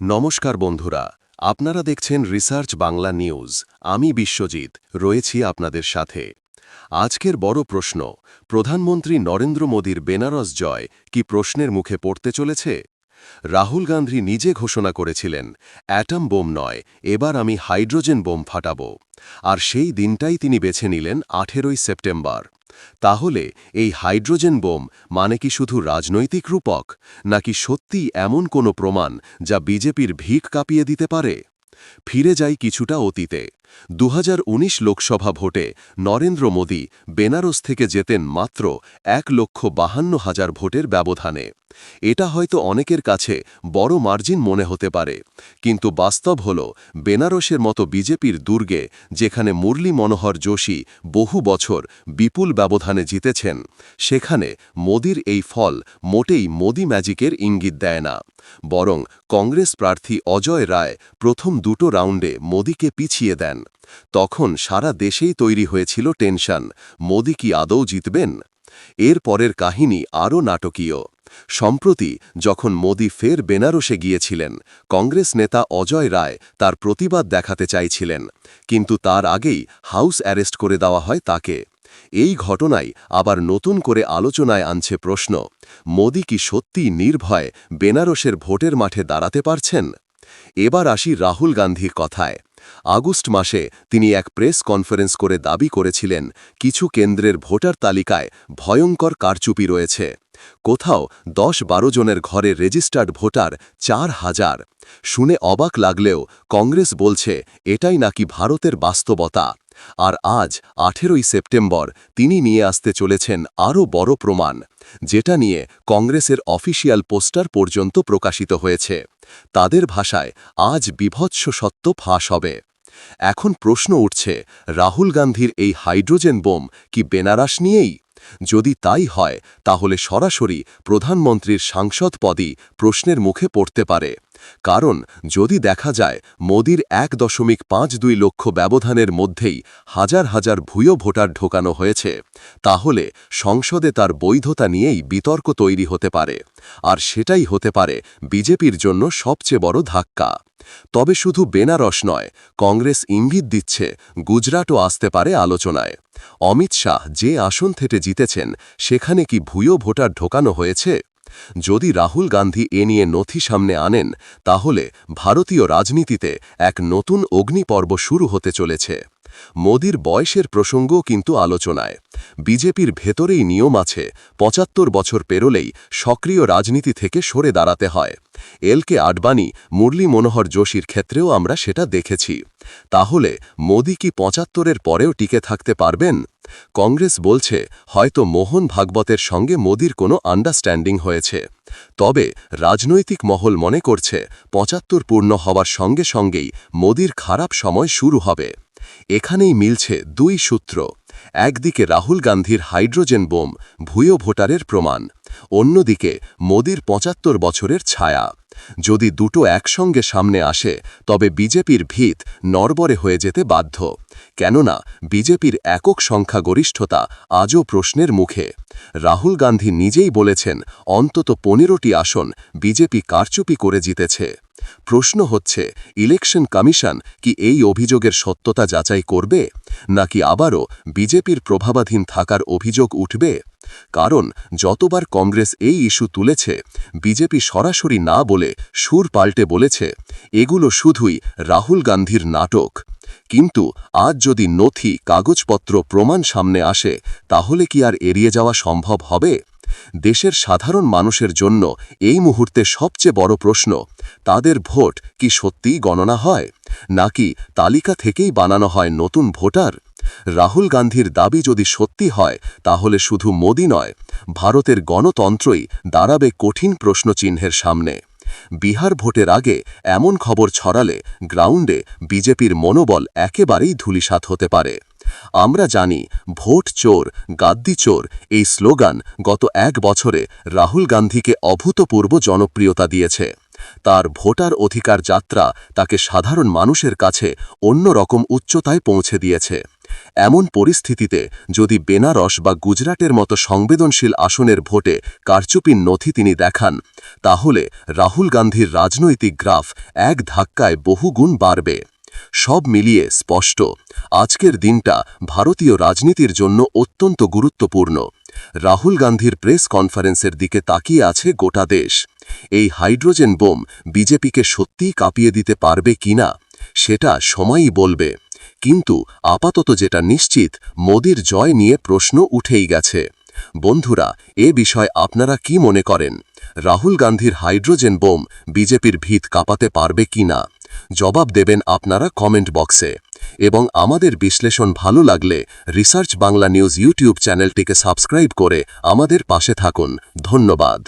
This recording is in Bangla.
নমস্কার বন্ধুরা, আপনারা দেখছেন রিসার্চ বাংলা নিউজ আমি বিশ্বজিৎ, রয়েছি আপনাদের সাথে। আজকের বড় প্রশ্ন, প্রধানমন্ত্রী নরেন্দ্র মোদীর বেনারস জয় কি প্রশ্নের মুখে পড়তে চলেছে? রাহুল গান্ধী নিজে ঘোষণা করেছিলেন, অ্যাটম বোম নয়, এবার আমি হাইড্রোজেন বোম ফাটাব। আর সেই দিনটাই তিনি বেছে নিলেন আঠেরোই সেপ্টেম্বর। তাহলে এই হাইড্রোজেন বোম মানে কি শুধু রাজনৈতিক রূপক, নাকি সত্যি এমন কোনো প্রমাণ যা বিজেপির ভিক কাঁপিয়ে দিতে পারে? ফিরে যাই কিছুটা অতীতে। দু হাজার উনিশ লোকসভা ভোটে নরেন্দ্র মোদী বেনারস থেকে যেতেন মাত্র এক লক্ষ বাহান্ন হাজার ভোটের ব্যবধানে। এটা হয়তো অনেকের কাছে বড় মার্জিন মনে হতে পারে, কিন্তু বাস্তব হল বেনারসের মতো বিজেপির দুর্গে, যেখানে মুরলী মনোহর যোশী বহু বছর বিপুল ব্যবধানে জিতেছেন, সেখানে মোদির এই ফল মোটেই মোদি ম্যাজিকের ইঙ্গিত দেয় না। বরং কংগ্রেস প্রার্থী অজয় রায় প্রথম দুটো রাউন্ডে মোদিকে পিছিয়ে দেন। তখন সারা দেশেই তৈরি হয়েছিল টেনশন, মোদি কি আদৌ জিতবেন? এর পরের কাহিনী আরও নাটকীয়। সম্প্রতি যখন মোদি ফের বেনারসে গিয়েছিলেন, কংগ্রেস নেতা অজয় রায় তার প্রতিবাদ দেখাতে চাইছিলেন, কিন্তু তার আগেই হাউস অ্যারেস্ট করে দেওয়া হয় তাকে। এই ঘটনাই আবার নতুন করে আলোচনায় আনছে প্রশ্ন, মোদি কি সত্যি নির্ভয় বেনারসের ভোটের মাঠে দাঁড়াতে পারছেন? এবার আসি রাহুল গান্ধীর কথায়। আগস্ট মাসে তিনি এক প্রেস কনফারেন্স করে দাবি করেছিলেন, কিছু কেন্দ্রের ভোটার তালিকায় ভয়ঙ্কর কারচুপি রয়েছে। কোথাও দশ বারো জনের ঘরে রেজিস্টার্ড ভোটার চার হাজার। শুনে অবাক লাগলেও কংগ্রেস বলছে, এটাই নাকি ভারতের বাস্তবতা। আর আজ, আঠেরোই সেপ্টেম্বর, তিনি নিয়ে আসতে চলেছেন আরও বড় প্রমাণ, যেটা নিয়ে কংগ্রেসের অফিসিয়াল পোস্টার পর্যন্ত প্রকাশিত হয়েছে। তাদের ভাষায়, আজ বিভৎস সত্য ফাঁস হবে। এখন প্রশ্ন উঠছে, রাহুল গান্ধীর এই হাইড্রোজেন বোম কি বেনারস নিয়েই? যদি তাই হয়, তাহলে সরাসরি প্রধানমন্ত্রীর সাংসদ পদই প্রশ্নের মুখে পড়তে পারে। কারণ যদি দেখা যায়, মোদির এক দশমিক পাঁচ দুই লক্ষ ব্যবধানের মধ্যেই হাজার হাজার ভূয় ভোটার ঢোকানো হয়েছে, তাহলে সংসদে তার বৈধতা নিয়েই বিতর্ক তৈরি হতে পারে। আর সেটাই হতে পারে বিজেপির জন্য সবচেয়ে বড় ধাক্কা। তবে শুধু বেনারস নয়, কংগ্রেস ইঙ্গিত দিচ্ছে গুজরাটও আসতে পারে আলোচনায়। অমিত শাহ যে আসন থেকে জিতেছেন, সেখানে কি ভূয় ভোটার ঢোকানো হয়েছে? যদি রাহুল গান্ধী এ নিয়ে নথি সামনে আনেন, তাহলে ভারতীয় রাজনীতিতে এক নতুন অগ্নিপর্ব শুরু হতে চলেছে। মোদির বয়সের প্রসঙ্গও কিন্তু আলোচনায়। বিজেপির ভেতরেই নিয়ম আছে, পঁচাত্তর বছর পেরোলেই সক্রিয় রাজনীতি থেকে সরে দাঁড়াতে হয়। এল কে আডবাণী, মুরলী মনোহর যোশীর ক্ষেত্রেও আমরা সেটা দেখেছি। তাহলে মোদি কি পঁচাত্তরের পরেও টিকে থাকতে পারবেন? কংগ্রেস বলছে, হয়তো মোহন ভাগবতের সঙ্গে মোদির কোনো আন্ডারস্ট্যান্ডিং হয়েছে। তবে রাজনৈতিক মহল মনে করছে, পঁচাত্তর পূর্ণ হওয়ার সঙ্গে সঙ্গেই মোদির খারাপ সময় শুরু হবে। এখানেই মিলছে দুই সূত্র। একদিকে রাহুল গান্ধীর হাইড্রোজেন বোম ভূয় ভোটারের প্রমাণ। অন্যদিকে মোদির পঁচাত্তর বছরের ছায়া। যদি দুটো একসঙ্গে সামনে আসে, তবে বিজেপির ভিত নরবরে হয়ে যেতে বাধ্য। কেননা, বিজেপির একক সংখ্যাগরিষ্ঠতা আজও প্রশ্নের মুখে। রাহুল গান্ধী নিজেই বলেছেন, অন্তত পনেরোটি আসন বিজেপি কারচুপি করে জিতেছে। প্রশ্ন হচ্ছে, ইলেকশন কমিশন কি এই অভিযোগের সত্যতা যাচাই করবে? নাকি আবারও বিজেপির প্রভাবাধীন থাকার অভিযোগ উঠবে? কারণ যতবার কংগ্রেস এই ইস্যু তুলেছে, বিজেপি সরাসরি না বলে সুর পাল্টে বলেছে, এগুলো শুধুই রাহুল গান্ধীর নাটক। কিন্তু আজ যদি নথি, কাগজপত্র প্রমাণ সামনে আসে, তাহলে কি আর এড়িয়ে যাওয়া সম্ভব হবে? দেশের সাধারণ মানুষের জন্য এই মুহূর্তে সবচেয়ে বড় প্রশ্ন, তাদের ভোট কি সত্যিই গণনা হয়? নাকি তালিকা থেকেই বানানো হয় নতুন ভোটার? রাহুল গান্ধীর দাবি যদি সত্যি হয়, তাহলে শুধু মোদি নয়, ভারতের গণতন্ত্রই দাঁড়াবে কঠিন প্রশ্নচিহ্নের সামনে। বিহার ভোটের আগে এমন খবর ছড়ালে গ্রাউন্ডে বিজেপির মনোবল একেবারেই ধুলিসাত হতে পারে। আমরা জানি, ভোট চোর, গাদ্দি চোর এই স্লোগান গত এক বছরে রাহুল গান্ধীকে অভূতপূর্ব জনপ্রিয়তা দিয়েছে। তার ভোটার অধিকার যাত্রা তাকে সাধারণ মানুষের কাছে অন্য রকম উচ্চতায় পৌঁছে দিয়েছে। এমন পরিস্থিতিতে যদি বেনারস বা গুজরাটের মতো সংবেদনশীল আসনের ভোটে কারচুপির নথি তিনি দেখান, তাহলে রাহুল গান্ধীর রাজনৈতিক গ্রাফ এক ধাক্কায় বহুগুণ বাড়বে। সব মিলিয়ে স্পষ্ট, আজকের দিনটা ভারতীয় রাজনীতির জন্য অত্যন্ত গুরুত্বপূর্ণ। রাহুল গান্ধীর প্রেস কনফারেন্সের দিকে তাকিয়ে আছে গোটা দেশ। এই হাইড্রোজেন বোম বিজেপিকে সত্যিই কাঁপিয়ে দিতে পারবে কিনা, সেটা সময়ই বলবে। কিন্তু আপাতত যেটা নিশ্চিত, মোদির জয় নিয়ে প্রশ্ন উঠেই গেছে। বন্ধুরা, এ বিষয়ে আপনারা কি মনে করেন? রাহুল গান্ধীর হাইড্রোজেন বোম বিজেপির ভিত কাঁপাতে পারবে কি না? জবাব দেবেন আপনারা কমেন্ট বক্সে। এবং আমাদের বিশ্লেষণ ভালো লাগলে রিসার্চ বাংলা নিউজ ইউটিউব চ্যানেলটিকে সাবস্ক্রাইব করে আমাদের পাশে থাকুন। ধন্যবাদ।